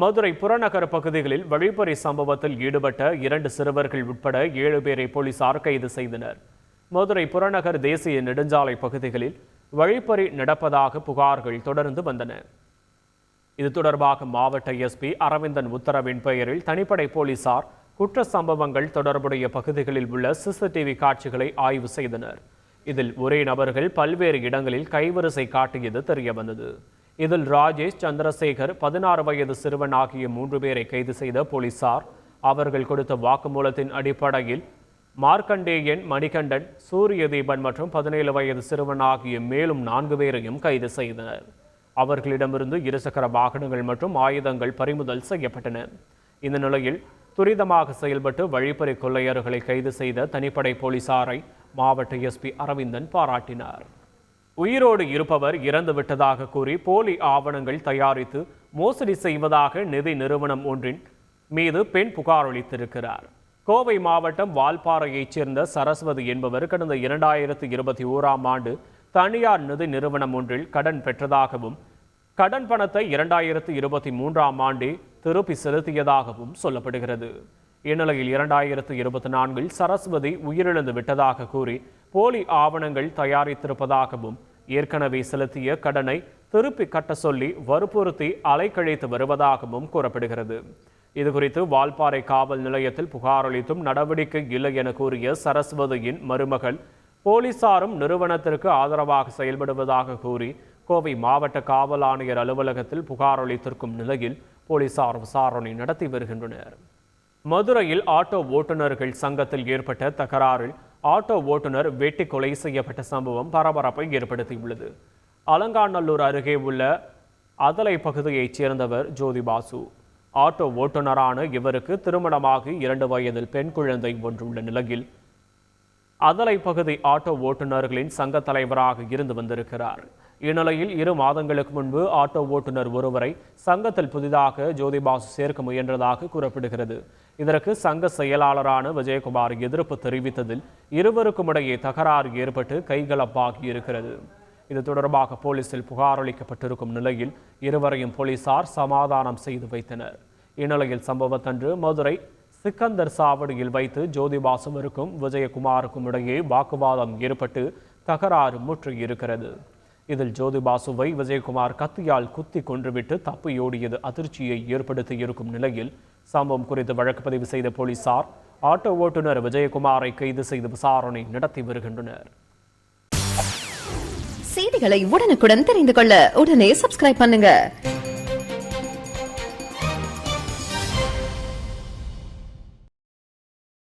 மதுரை புறநகர் பகுதிகளில் வழிப்பறி சம்பவத்தில் ஈடுபட்ட இரண்டு சிறுவர்கள் உட்பட ஏழு பேரை போலீசார் கைது செய்தனர். மதுரை புறநகர் தேசிய நெடுஞ்சாலை பகுதிகளில் வழிப்பறி நடப்பதாக புகார்கள் தொடர்ந்து வந்தன. இது தொடர்பாக மாவட்ட எஸ்பி அரவிந்தன் உத்தரவின் பெயரில் தனிப்படை போலீசார் குற்ற சம்பவங்கள் தொடர்புடைய பகுதிகளில் உள்ள சிசிடிவி காட்சிகளை ஆய்வு செய்தனர். இதில் ஒரே நபர்கள் பல்வேறு இடங்களில் கைவரிசை காட்டியது தெரியவந்தது. இதில் ராஜேஷ் சந்திரசேகர் பதினாறு வயது சிறுவன் ஆகிய மூன்று பேரை கைது செய்த போலீசார். அவர்கள் கொடுத்த வாக்குமூலத்தின் அடிப்படையில் மார்க்கண்டேயன் மணிகண்டன் சூரியதீபன் மற்றும் பதினேழு வயது சிறுவன் ஆகிய மேலும் நான்கு பேரையும் கைது செய்தனர். அவர்களிடமிருந்து இருசக்கர வாகனங்கள் மற்றும் ஆயுதங்கள் பறிமுதல் செய்யப்பட்டன. இந்த நிலையில் துரிதமாக செயல்பட்டு வழிப்பறி கொள்ளையர்களை கைது செய்த தனிப்படை போலீசாரை மாவட்ட எஸ்பி அரவிந்தன் பாராட்டினார். உயிரோடு இருப்பவர் இறந்துவிட்டதாக கூறி போலி ஆவணங்கள் தயாரித்து மோசடி செய்வதாக நிதி நிறுவனம் ஒன்றின் மீது பெண் புகார் அளித்திருக்கிறார். கோவை மாவட்டம் வால்பாறையைச் சேர்ந்த சரஸ்வதி என்பவர் கடந்த இரண்டாயிரத்து இருபத்தி ஓராம் ஆண்டு தனியார் நிதி நிறுவனம் ஒன்றில் கடன் பெற்றதாகவும் கடன் பணத்தை இரண்டாயிரத்து இருபத்தி மூன்றாம் ஆண்டே திருப்பி செலுத்தியதாகவும் சொல்லப்படுகிறது. இந்நிலையில் இரண்டாயிரத்து இருபத்தி நான்கில் சரஸ்வதி உயிரிழந்து விட்டதாக கூறி போலி ஆவணங்கள் தயாரித்திருப்பதாகவும் ஏற்கனவே செலுத்திய கடனை திருப்பி கட்ட சொல்லி வற்புறுத்தி அலைக்கழித்து வருவதாகவும் கூறப்படுகிறது. இதுகுறித்து வால்பாறை காவல் நிலையத்தில் புகார் அளித்தும் நடவடிக்கை இல்லை என கூறிய சரஸ்வதியின் மருமகள் போலீசாரும் நிறுவனத்திற்கு ஆதரவாக செயல்படுவதாக கூறி கோவை மாவட்ட காவல் ஆணையர் அலுவலகத்தில் புகார் அளித்திருக்கும் நிலையில் போலீசார் விசாரணை நடத்தி வருகின்றனர். மதுரையில் ஆட்டோ ஓட்டுநர்கள் சங்கத்தில் ஏற்பட்ட தகராறில் ஆட்டோ ஓட்டுநர் வெட்டி கொலை செய்யப்பட்ட சம்பவம் பரபரப்பை ஏற்படுத்தியுள்ளது. அலங்காநல்லூர் அருகே உள்ள அதலை பகுதியைச் சேர்ந்தவர் ஜோதி பாசு. ஆட்டோ ஓட்டுநரான இவருக்கு திருமணமாகி இரண்டு வயதில் பெண் குழந்தை ஒன்றுள்ள நிலையில் அதலை பகுதி ஆட்டோ ஓட்டுநர்களின் சங்க தலைவராக இருந்து வந்திருக்கிறார். இந்நிலையில் இரு மாதங்களுக்கு முன்பு ஆட்டோ ஓட்டுநர் ஒருவரை சங்கத்தில் புதிதாக ஜோதிபாசு சேர்க்க முயன்றதாக கூறப்படுகிறது. இதற்கு சங்க செயலாளரான விஜயகுமார் எதிர்ப்பு தெரிவித்ததில் இருவருக்கும் இடையே தகராறு ஏற்பட்டு கைகலப்பாகி இருக்கிறது. இது தொடர்பாக போலீசில் புகார் அளிக்கப்பட்டிருக்கும் நிலையில் இருவரையும் போலீசார் சமாதானம் செய்து வைத்தனர். இந்நிலையில் சம்பவத்தன்று மதுரை சிக்கந்தர் சாவடியில் வைத்து ஜோதிபாசுவருக்கும் விஜயகுமாருக்கும் இடையே வாக்குவாதம் ஏற்பட்டு தகராறு முற்றியிருக்கிறது. இதில் ஜோதிபாசுவை விஜயகுமார் கத்தியால் குத்தி கொன்றுவிட்டு தப்பியோடியது அதிர்ச்சியை ஏற்படுத்தி இருக்கும் நிலையில் சம்பவம் குறித்து வழக்கு பதிவு செய்த போலீசார் ஆட்டோ ஓட்டுநர் விஜயகுமாரை கைது செய்து விசாரணை நடத்தி வருகின்றனர். செய்திகளை உடனுக்குடன் தெரிந்து கொள்ள உடனே சப்ஸ்கிரைப் பண்ணுங்க.